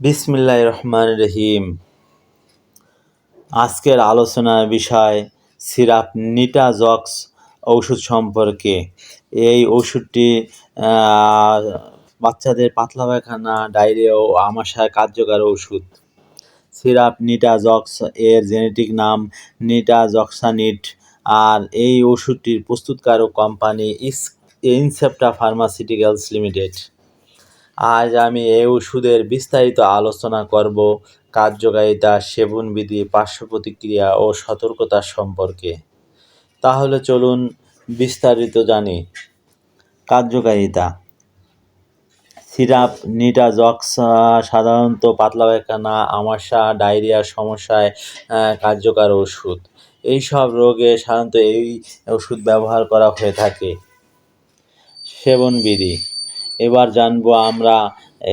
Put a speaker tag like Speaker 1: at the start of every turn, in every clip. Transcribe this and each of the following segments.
Speaker 1: বিসমিল্লাহ রহমান রহিম। আজকের আলোচনার বিষয় সিরাপ নিটাজক্স ওষুধ সম্পর্কে। এই ওষুধটি বাচ্চাদের পাতলা পায়খানা, ডায়রিয়া ও আমাশায় কার্যকর ওষুধ সিরাপ নিটাজক্স এর জেনেটিক নাম নিটাজক্সানিট আর এই ওষুধটির প্রস্তুতকারক company is, Incepta pharmaceuticals limited. আজ আমি এই ওষুধের বিস্তারিত আলোচনা করব কার্যকারিতা সেবনবিধি পার্শ্ব প্রতিক্রিয়া ও সতর্কতা সম্পর্কে। তাহলে চলুন বিস্তারিত জানি। কার্যকারিতা। সিরাপ, নিটাজক্স, সাধারণত পাতলা পায়খানা, আমাশা ডায়রিয়ার সমস্যায় কার্যকর ওষুধ। এই সব রোগে সাধারণত এই ওষুধ ব্যবহার করা হয়ে থাকে। সেবনবিধি এবার জানব আমরা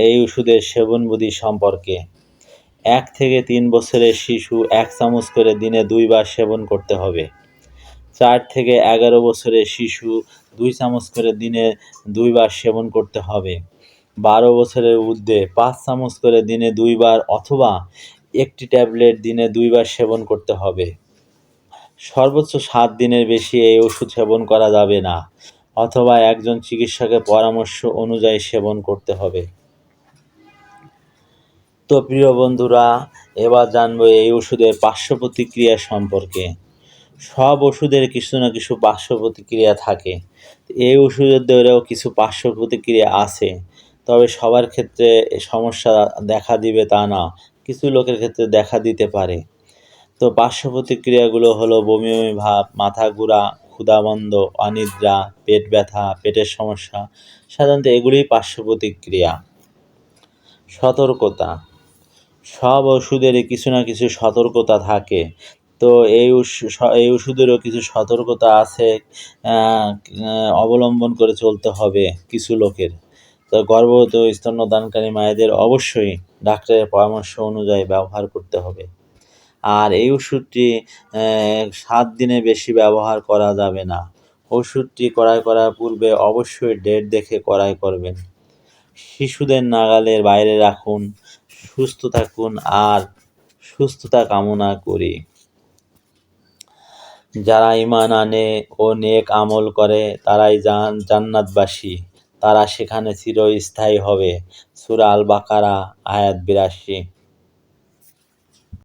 Speaker 1: এই ওষুধের সেবনবিধি সম্পর্কে। এক থেকে তিন বছরের শিশু এক চামচ করে দিনে দুইবার সেবন করতে হবে। চার থেকে এগারো বছরের শিশু দুই চামচ করে দিনে দুইবার সেবন করতে হবে। বারো বছরের ঊর্ধ্বে পাঁচ চামচ করে দিনে দুইবার অথবা একটি ট্যাবলেট দিনে দুইবার সেবন করতে হবে। সর্বোচ্চ সাত দিনের বেশি এই ওষুধ সেবন করা যাবে না। অথবা একজন চিকিৎসকের পরামর্শ অনুযায়ী সেবন করতে হবে। তো প্রিয় বন্ধুরা, এবার জানব এই ওষুধের পার্শ্ব প্রতিক্রিয়া সম্পর্কে। সব ওষুধের কিছু না কিছু পার্শ্ব প্রতিক্রিয়া থাকে এই ওষুধেরও কিছু পার্শ্ব প্রতিক্রিয়া আছে। তবে সবার ক্ষেত্রে সমস্যা দেখা দিবে তা না, কিছু লোকের ক্ষেত্রে দেখা দিতে পারে। তো পার্শ্ব প্রতিক্রিয়াগুলো হলো বমি বমি ভাব, মাথা ঘোরা ক্ষুধাবন্ধ অনিদ্রা, পেট ব্যথা, পেটের সমস্যা, সাধারণত এগুলিই পার্শ্ব প্রতিক্রিয়া। সতর্কতা। সব ওষুধেরই কিছু না কিছু সতর্কতা থাকে। তো এই এই ওষুধেরও কিছু সতর্কতা আছে অবলম্বন করে চলতে হবে কিছু লোকের। তো গর্ভবতী স্তন্যদানকারী মায়েদের অবশ্যই ডাক্তারের পরামর্শ অনুযায়ী ব্যবহার করতে হবে। আর এই ওষুধটি সাত দিনে বেশি ব্যবহার করা যাবে না। ওষুধটি ক্রয় করার পূর্বে অবশ্যই ডেট দেখে ক্রয় করবেন। শিশুদের নাগালের বাইরে রাখুন, সুস্থ থাকুন আর সুস্থতা কামনা করি। যারা ইমান আনে ও নেক আমল করে, তারাই জান, জান্নাতবাসী। তারা সেখানে চিরস্থায়ী হবে। সূরা আল বাকারা আয়াত বিরাশি।